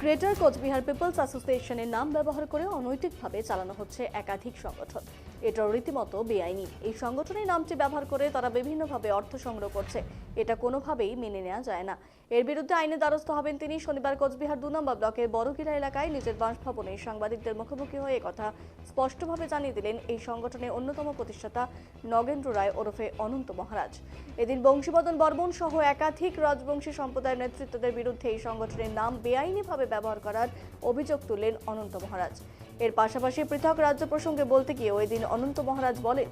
Greater Cooch Behar people's অ্যাসোসিয়েশনের নাম ব্যবহার করে অনৈতিকভাবে চালানো হচ্ছে একাধিক সংগঠন। এটা রীতিমতো বেআইনি। এই সংগঠনের নামটি ব্যবহার করে তারা বিভিন্নভাবে অর্থ সংগ্রহ করছে। এটা কোনোভাবেই মেনে নেওয়া যায় না। এর বিরুদ্ধে আইনে দ্বারস্থ হবেন তিনি শনিবার কোচবিহার দু নম্বর ব্লকের বড়গিরা এলাকায় নিজের বাসভবনে সাংবাদিকদের মুখোমুখি হয়ে কথা স্পষ্টভাবে জানিয়ে দিলেন এই সংগঠনের অন্যতম প্রতিষ্ঠাতা নগেন্দ্র রায় ওরফে অনন্ত মহারাজ। এদিন বংশীবদন বর্মন সহ একাধিক রাজবংশী সম্প্রদায়ের নেতৃত্বদের বিরুদ্ধে এই সংগঠনের নাম বেআইনিভাবে ব্যবহার করার অভিযোগ তুললেন অনন্ত মহারাজ। এর পাশাপাশি পৃথক রাজ্য প্রসঙ্গে বলতে গিয়ে ওই দিন অনন্ত মহারাজ বলেন,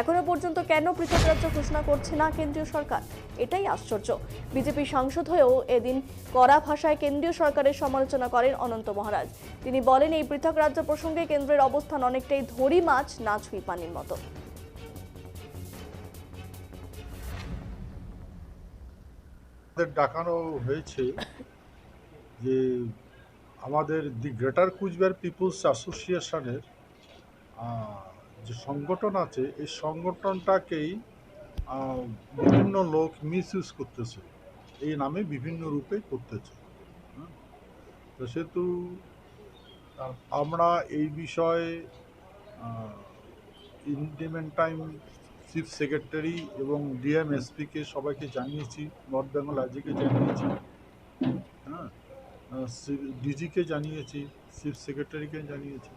এখনও পর্যন্ত কেন পৃথক রাজ্য ঘোষণা করছে না কেন্দ্রীয় সরকার? এটাই আশ্চর্য। বিজেপি সাংসদ হয়েও এদিন কড়া ভাষায় কেন্দ্রীয় সরকারের সমালোচনা করেন অনন্ত মহারাজ। তিনি বলেন, এই পৃথক রাজ্য প্রসঙ্গে কেন্দ্রের অবস্থান অনেকটাই ধরি মাছ, না ছুঁই পানির মতো। ডাকানো হয়েছে যে আমাদের দি গ্রেটার কুচবিহার পিপুলস অ্যাসোসিয়েশনের যে সংগঠন আছে, এই সংগঠনটাকেই বিভিন্ন লোক মিস ইউজ করতেছে। এই নামে বিভিন্ন রূপে করতেছে। তো সেহেতু, আমরা এই বিষয়ে ইন্ডিমেন্ট টাইম চিফ সেক্রেটারি এবং ডিএমএসপিকে সবাইকে জানিয়েছি নর্থ বেঙ্গল আইজিকে জানিয়েছি। হ্যাঁ ডিজিকে জানিয়েছি, চিফ সেক্রেটারিকে জানিয়েছি।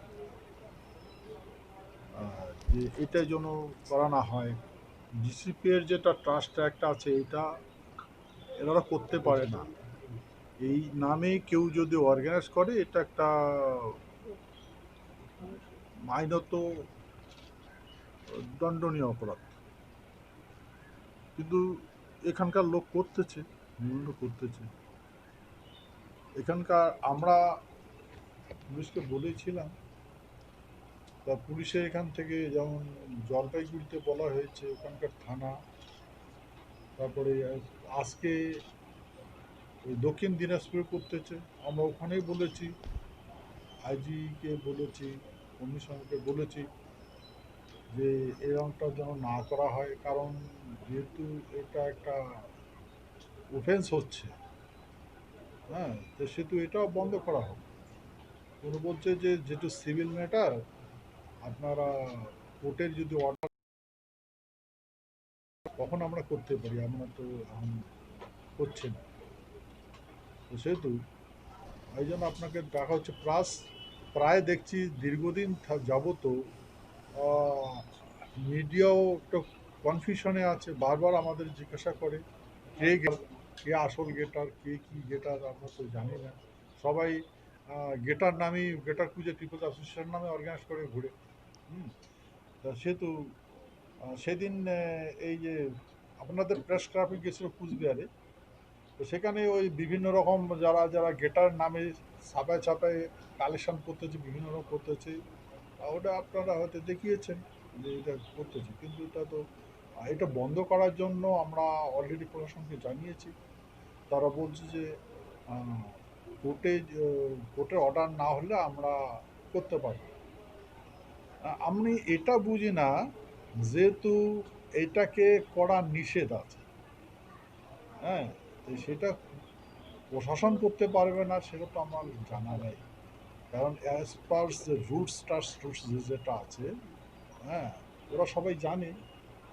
যে এটা যেন করা না হয়, ডিসিপি এর যেটা ট্রাস্ট একটা আছে, এটা এনারা করতে পারে না। এই নামে কেউ যদি অর্গানাইজ করে, এটা একটা মাইনত দণ্ডনীয় অপরাধ। কিন্তু এখানকার লোক করতেছে করতেছে। এখানকার আমরা পুলিশকে বলেছিলাম, তা পুলিশে এখান থেকে যেমন জলপাইগুড়িতে বলা হয়েছে, ওখানকার থানা, তারপরে আজকে ওই দক্ষিণ দিনাজপুরে করতেছে আমরা ওখানেই বলেছি, আইজিকে বলেছি কমিশনকে বলেছি যে এরকমটা যেন না করা হয়, কারণ যেহেতু এটা একটা অফেন্স হচ্ছে। হ্যাঁ তো সেহেতু এটাও বন্ধ করা হোক। কোনো বলছে যে, যেহেতু সিভিল ম্যাটার, আপনারা কোর্টের যদি অর্ডার কখন আমরা করতে পারি, আমরা তো এখন করছে না। তো সেহেতু, এই জন্য আপনাকে দেখা হচ্ছে প্লাস প্রায় দেখছি দীর্ঘদিন যাবত মিডিয়াও একটা কনফিউশনে আছে, বারবার আমাদের জিজ্ঞাসা করে কে কে আসল গেটার, কে কি গেটার, আমরা তো জানি না। সবাই গেটার নামেই, গেটার খুঁজে পিপলস অ্যাসোসিয়েশন নামে অর্গানাইজ করে ঘুরে। হুম। তা সেহেতু সেদিন এই যে আপনাদের প্রেস ট্রাফিক গেছিল কুচবিহারে, তো সেখানে ওই বিভিন্ন রকম যারা যারা গেটার নামে ছাপায় ছাপায় কালেকশন করতেছে, বিভিন্ন রকম করতেছে, ওটা আপনারা হয়তো দেখিয়েছেন যে এটা করতেছে, কিন্তু এটা তো এটা বন্ধ করার জন্য আমরা অলরেডি প্রশাসনকে জানিয়েছি। তারা বলছে যে কোর্টে, কোর্টের অর্ডার না হলে আমরা করতে পারব আমি এটা বুঝি না, যেহেতু এটাকে করা নিষেধ আছে। হ্যাঁ সেটা প্রশাসন করতে পারবে না, সেটা তো আমার জানা নেই। কারণ অ্যাজ পার রুটস টার্স রুটস যেটা আছে হ্যাঁ ওরা সবাই জানে।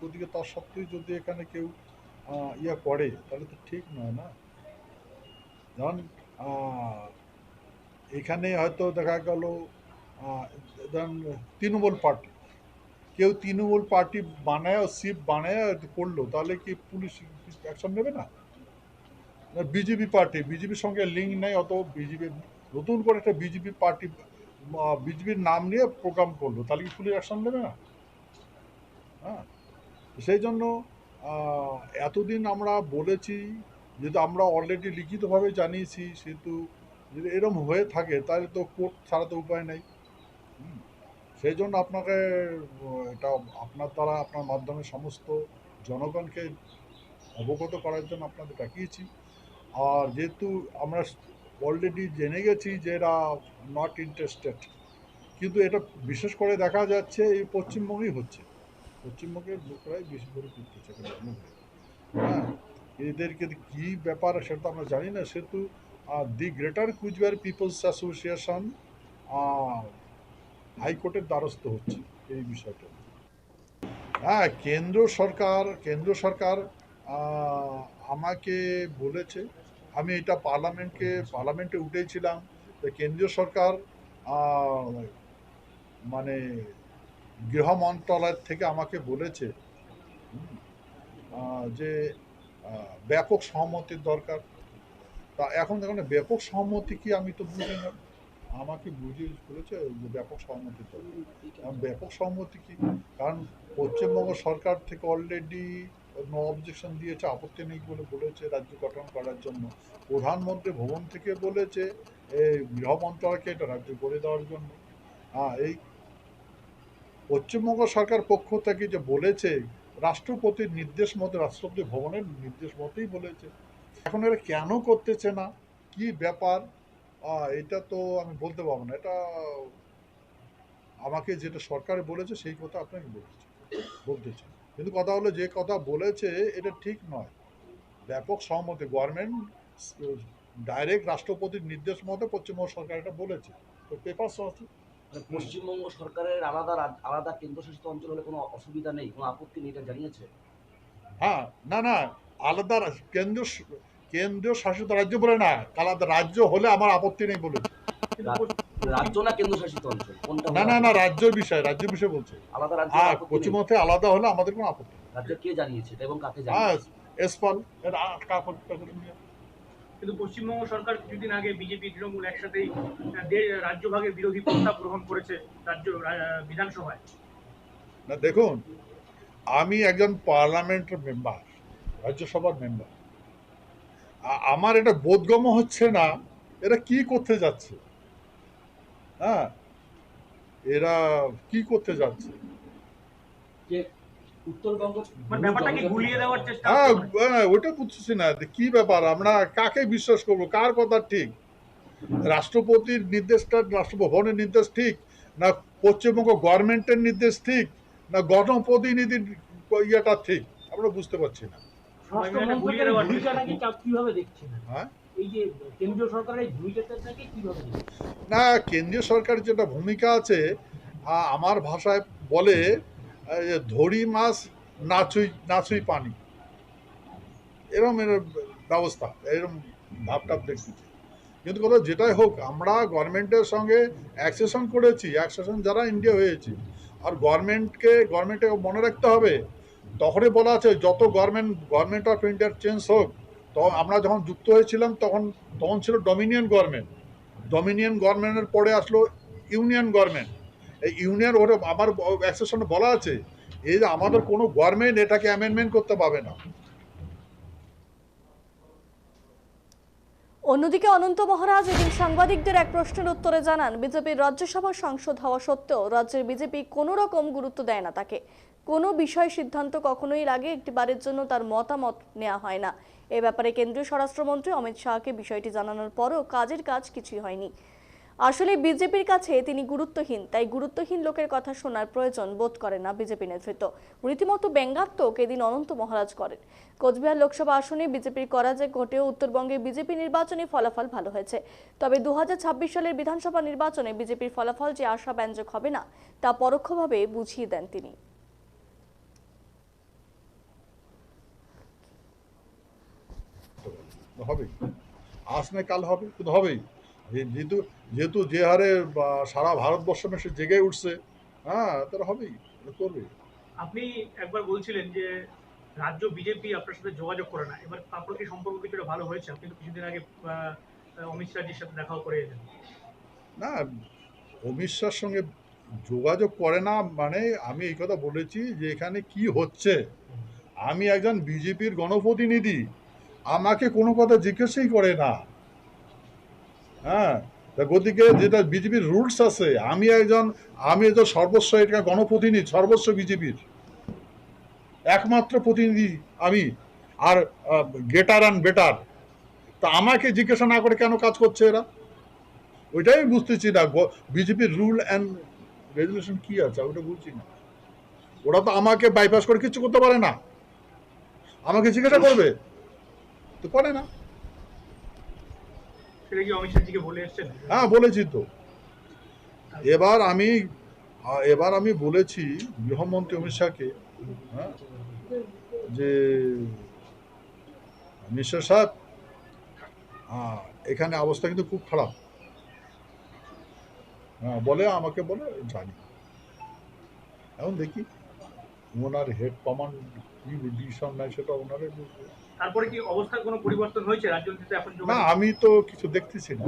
ওদিকে তার সত্ত্বেও যদি এখানে কেউ ইয়ে করে তাহলে তো ঠিক নয় না? আহ, এখানে হয়তো দেখা গেল ধরেন তৃণমূল পার্টি। কেউ তৃণমূল পার্টি বানায় সিপ বানায় করল তাহলে কি পুলিশ অ্যাকশন নেবে না? বিজেপি পার্টি বিজেপির সঙ্গে লিঙ্ক নেই অত বিজেপি নতুন করে একটা বিজেপি পার্টি বিজেপির নাম নিয়ে প্রোগ্রাম করল তাহলে কি পুলিশ অ্যাকশন নেবে না? হ্যাঁ। সেই জন্য এতদিন আমরা বলেছি, যেহেতু আমরা অলরেডি লিখিতভাবে জানিয়েছি, সেহেতু যদি এরম হয়ে থাকে, তাহলে তো কোর্ট ছাড়া তো উপায় নেই। সেই জন্য আপনাকে, এটা আপনার দ্বারা, আপনার মাধ্যমে সমস্ত জনগণকে অবগত করার জন্য আপনাদের ডাকিয়েছি। আর যেহেতু আমরা অলরেডি জেনে গেছি যে এরা নট ইন্টারেস্টেড কিন্তু এটা বিশেষ করে দেখা যাচ্ছে, এই পশ্চিমবঙ্গেই হচ্ছে। পশ্চিমবঙ্গের লোকরাই বেশি করে করতেছে এখানে জন্মভূমি। হ্যাঁ এদেরকে কী ব্যাপার সেটা তো আমরা জানি না, সেহেতু the greater Coochbehar people's association হাইকোর্টের দ্বারস্থ হচ্ছে এই বিষয়টা হ্যাঁ কেন্দ্র সরকার কেন্দ্র সরকার আমাকে বলেছে, আমি এটা পার্লামেন্টকে, পার্লামেন্টে উঠেছিলাম কেন্দ্রীয় সরকার মানে গৃহ মন্ত্রণালয় থেকে আমাকে বলেছে যে ব্যাপক সহমতির দরকার। তা এখন দেখুন, ব্যাপক সহমতি কি আমি তো বুঝি না। আমাকে বুঝিয়ে বলেছে যে ব্যাপক সহমতির দরকার ব্যাপক সহমতি কি? কারণ পশ্চিমবঙ্গ সরকার থেকে অলরেডি নো অবজেকশন দিয়েছে, আপত্তি নেই বলে বলেছে রাজ্য গঠন করার জন্য। প্রধানমন্ত্রী ভবন থেকে বলেছে, এই গৃহ মন্ত্রণালয়কে এটা রাজ্য করে দেওয়ার জন্য। হ্যাঁ এই পশ্চিমবঙ্গ সরকার পক্ষ থেকে যে বলেছে, রাষ্ট্রপতির নির্দেশ মতে, রাষ্ট্রপতি ভবনের নির্দেশ মতেই বলেছে। এখন এরা কেন করতেছে না? কি ব্যাপার? এটা তো আমি বলতে পারব না। এটা আমাকে যেটা সরকার বলেছে, সেই কথা আপনাকে বলছি বলতেছি। কিন্তু কথা হলো, যে কথা বলেছে, এটা ঠিক নয়। ব্যাপক সহমতি গভর্নমেন্ট ডাইরেক্ট রাষ্ট্রপতির নির্দেশ মতে পশ্চিমবঙ্গ সরকার এটা বলেছে। তো পেপার আছে পশ্চিমবঙ্গ সরকারের আলাদা আলাদা কেন্দ্রশাসিত অঞ্চল হলে কোনো অসুবিধা নেই কোনো আপত্তি নেই এটা জানিয়েছে? হ্যাঁ না না আলাদা কেন্দ্র কেন্দ্রীয় শাসিত রাজ্য বলে না আলাদা রাজ্য হলে আমার আপত্তি নেই বলে। রাজ্য না কেন্দ্রশাসিত অঞ্চল? না না না রাজ্য বিষয় রাজ্য বিষয় বলছে। আলাদা রাজ্য আর পশ্চিমবঙ্গে আলাদা হলে আমাদের কোনো আপত্তি। রাজ্য কে জানিয়েছে এবং কাকে হ্যাঁ জানিয়েছে? এসপাল করে নিয়ে। কিন্তু পশ্চিমবঙ্গ সরকার কিছুদিন আগে বিজেপি তৃণমূল একসাথেই রাজ্যভাগের বিরোধী প্রস্তাব গ্রহণ করেছে রাজ্য বিধানসভায়। না দেখুন আমি একজন পার্লামেন্টের মেম্বার রাজ্যসভার মেম্বার। আমার এটা বোধগম্য হচ্ছে না এরা কি করতে যাচ্ছে? হ্যাঁ এরা কি করতে যাচ্ছে? উত্তরবঙ্গ মানে ব্যাপারটা কি গুলিয়ে দেওয়ার চেষ্টা হ্যাঁ হ্যাঁ, ওটা বুঝতেছি না কি ব্যাপার আমরা কাকে বিশ্বাস করব কার কথা ঠিক? রাষ্ট্রপতির নির্দেশটা রাষ্ট্রভবনের নির্দেশ ঠিক না পশ্চিমবঙ্গ গভর্নমেন্টের নির্দেশ ঠিক না গণপ্রতিনিধির ইয়েটা ঠিক? আমরা বুঝতে পারছি না। হ্যাঁ? এই যে কেন্দ্রীয় সরকারের এই ভূমিকাটাকে কীভাবে দেখছেন? না কেন্দ্রীয় সরকারের যেটা ভূমিকা আছে আমার ভাষায় বলে ধরি মাছ, নাচুই নাচুই পানি। এরম এর ব্যবস্থা, এরম ভাবটাপ দেখতেছি কিন্তু কথা যেটাই হোক, আমরা গভর্নমেন্টের সঙ্গে অ্যাকসেশন করেছি অ্যাকসেশন যারা ইন্ডিয়া হয়েছি, আর গভর্নমেন্টকে, গভর্নমেন্টে মনে রাখতে হবে, তখনই বলা আছে, যত গভর্নমেন্ট গভর্নমেন্ট অফ ইন্ডিয়ার চেঞ্জ হোক তখন আমরা যখন যুক্ত হয়েছিলাম, তখন তখন ছিল ডমিনিয়ন গভর্নমেন্ট। ডমিনিয়ন গভর্নমেন্টের পরে আসলো ইউনিয়ন গভর্নমেন্ট। ইউনিয়ন ওটা আমার অ্যাক্সেশনে বলা আছে, এই যে আমাদের কোনো গভর্নমেন্ট এটাকে অ্যামেন্ডমেন্ট করতে পারবে না। অন্যদিকে অনন্ত মহারাজ এদিন সাংবাদিকদের এক প্রশ্নের উত্তরে জানান, বিজেপির রাজ্যসভা সাংসদ হওয়া সত্ত্বেও রাজ্যের বিজেপি কোনো রকম গুরুত্ব দেয় না তাকে। কোনো বিষয় সিদ্ধান্ত কখনোই আগে একটিবারের জন্য তার মতামত নেওয়া হয় না। এ ব্যাপারে কেন্দ্রীয় স্বরাষ্ট্রমন্ত্রী অমিত শাহকে বিষয়টি জানানোর পরও কাজের কাজ কিছুই হয়নি। আসলে বিজেপির কাছে তিনি গুরুত্বহীন, তাই গুরুত্বহীন লোকের কথা শোনার প্রয়োজন বোধ করে না বিজেপি নেতৃত্ব। রীতিমতো ব্যঙ্গাত্মক এদিন অনন্ত মহারাজ করেন। কোচবিহার লোকসভা আসনে বিজেপির করা যে ঘটেও উত্তরবঙ্গে বিজেপি নির্বাচনী ফলাফল ভালো হয়েছে। তবে দু সালের বিধানসভা নির্বাচনে বিজেপির ফলাফল যে আশাব্যঞ্জক হবে না, তা পরোক্ষভাবে বুঝিয়ে দেন তিনি। হবে আজ না কাল হবে কিন্তু হবেই। যেহেতু যেহেতু যে হারে সারা ভারতবর্ষ সে জেগে উঠছে হ্যাঁ তারা হবেই করবে আপনি একবার বলছিলেন যে রাজ্য বিজেপি আপনার সাথে যোগাযোগ করে না এবার তারপর কি সম্পর্ক কিছুটা ভালো হয়েছে? আপনি তো কিছুদিন আগে অমিত শাহজির সাথে দেখাও করে এলেন। না অমিত শাহর সঙ্গে যোগাযোগ করে না মানে আমি এই কথা বলেছি যে এখানে কি হচ্ছে। আমি একজন বিজেপির গণপ্রতিনিধি আমাকে কোনো কথা জিজ্ঞাসাই করে না। হ্যাঁ? তা গতিকে যেটা বিজেপির রুলস আছে, আমি একজন আমি একজন সর্বস্ব, এটা গণপ্রতিনিধি, সর্বস্ব বিজেপির। একমাত্র প্রতিনিধি আমি, আর গেটার অ্যান্ড বেটার। তা আমাকে জিজ্ঞাসা না করে কেন কাজ করছে এরা? ওইটাই আমি বুঝতেছি না। বিজেপির রুল অ্যান্ড রেজুলেশন কি আছে? ওটা বুঝছি না। ওরা তো আমাকে বাইপাস করে কিছু করতে পারে না। আমাকে জিজ্ঞাসা করবে। তো করে না। হ্যাঁ বলেছি তো। এবার আমি এবার আমি বলেছি গৃহমন্ত্রী অমিত শাহকে হ্যাঁ, যে মিস্টার সাহেব আহ, এখানে অবস্থা কিন্তু খুব খারাপ। হ্যাঁ বলে আমাকে বলে জানি। এখন দেখি ওনার হেড কমান্ড কি ডিসিশন নেয় সেটা ওনারে বুঝবে। তারপরে কি অবস্থার কোনো পরিবর্তন হয়েছে? রাজনীতিতে এখন না আমি তো কিছু দেখতেছি না।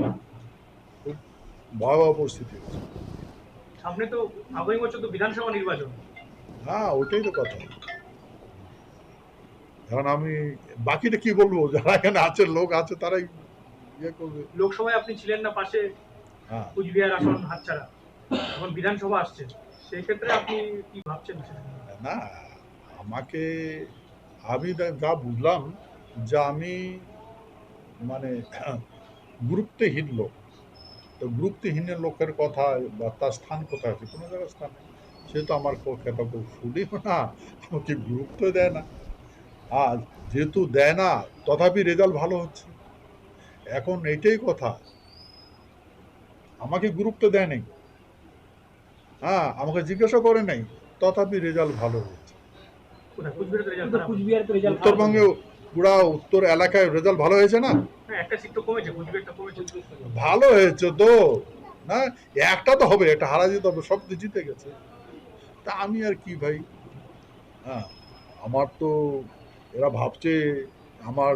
ভয়াবহ পরিস্থিতি সামনে তো আগামী বছর তো বিধানসভা নির্বাচন। হ্যাঁ ওটাই তো কথা। এখন আমি বাকিটা কি বলব? যারা এখানে আছে লোক আছে তারাই ইয়ে করবে। লোকসভায় আপনি ছিলেন না পাশে হ্যাঁ। কুচবিহার আসন হাতছাড়া। এখন বিধানসভা আসছে। সেই ক্ষেত্রে আপনি কি ভাবছেন না আমাকে আমি যা বুঝলাম যে আমি মানে গুরুত্বহীন লোক। তো গুরুত্বহীন লোকের কথা বা তার স্থান কোথায় আছে? কোনো জায়গায় স্থান। নেই সে তো আমার কথা কেউ শুনিও না আমাকে গুরুত্ব দেয় না। আর যেহেতু দেয় না তথাপি রেজাল্ট ভালো হচ্ছে। এখন এইটাই কথা। আমাকে গুরুত্ব দেয় নাই। হ্যাঁ আমাকে জিজ্ঞাসা করে নাই তথাপি রেজাল্ট ভালো হচ্ছে। কোথায়? কিন্তু পুরা উত্তর এলাকায় রেজাল্ট ভালো হয়েছে না? হ্যাঁ ভালো হয়েছে তো। না একটা তো হবে একটা হারা যেতে হবে সব তো জিতে গেছে। তা আমি আর কি ভাই? হ্যাঁ আমার তো এরা ভাবছে আমার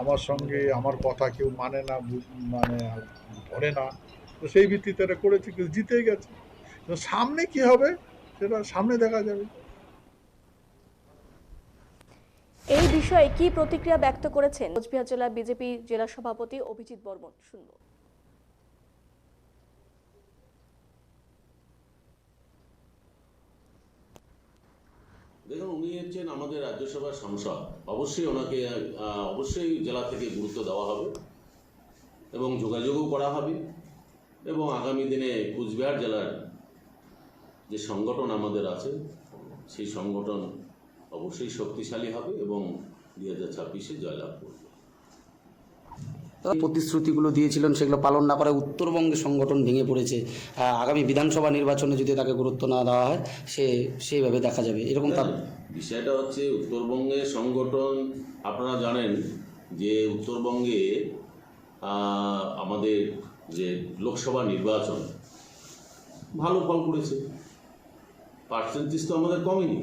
আমার সঙ্গে আমার কথা কেউ মানে না মানে ধরে না। তো সেই ভিত্তিতে এরা করেছে কেউ জিতে গেছে। তো সামনে কি হবে সেটা সামনে দেখা যাবে এই বিষয়ে কি প্রতিক্রিয়া ব্যক্ত করেছেন? কোচবিহার জেলা বিজেপি জেলা সভাপতি অভিজিৎ বর্মন শুনব। দেখুন, উনি হচ্ছেন আমাদের রাজ্যসভার সাংসদ। অবশ্যই ওনাকে অবশ্যই জেলা থেকে গুরুত্ব দেওয়া হবে এবং যোগাযোগও করা হবে এবং আগামী দিনে কুচবিহার জেলার যে সংগঠন আমাদের আছে, সেই সংগঠন অবশ্যই শক্তিশালী হবে এবং দুই হাজার ছাব্বিশে জয়লাভ করবে। প্রতিশ্রুতিগুলো দিয়েছিলেন সেগুলো পালন না করে উত্তরবঙ্গে সংগঠন ভেঙে পড়েছে। আগামী বিধানসভা নির্বাচনে যদি তাকে গুরুত্ব না দেওয়া হয় সে সেইভাবে দেখা যাবে। এরকম তার বিষয়টা হচ্ছে উত্তরবঙ্গে সংগঠন আপনারা জানেন যে উত্তরবঙ্গে আমাদের যে লোকসভা নির্বাচন ভালো ফল করেছে। পার্সেন্টেজ তো আমাদের কমেনি।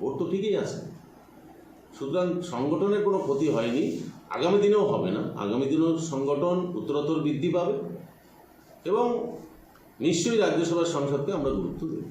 ও তো ঠিকই আছে। সুতরাং সংগঠনের কোনো ক্ষতি হয়নি। আগামী দিনেও হবে না। আগামী দিনেও সংগঠন উত্তরোত্তর বৃদ্ধি পাবে এবং নিশ্চয়ই রাজ্যসভার সংসদকে আমরা গুরুত্ব দেব।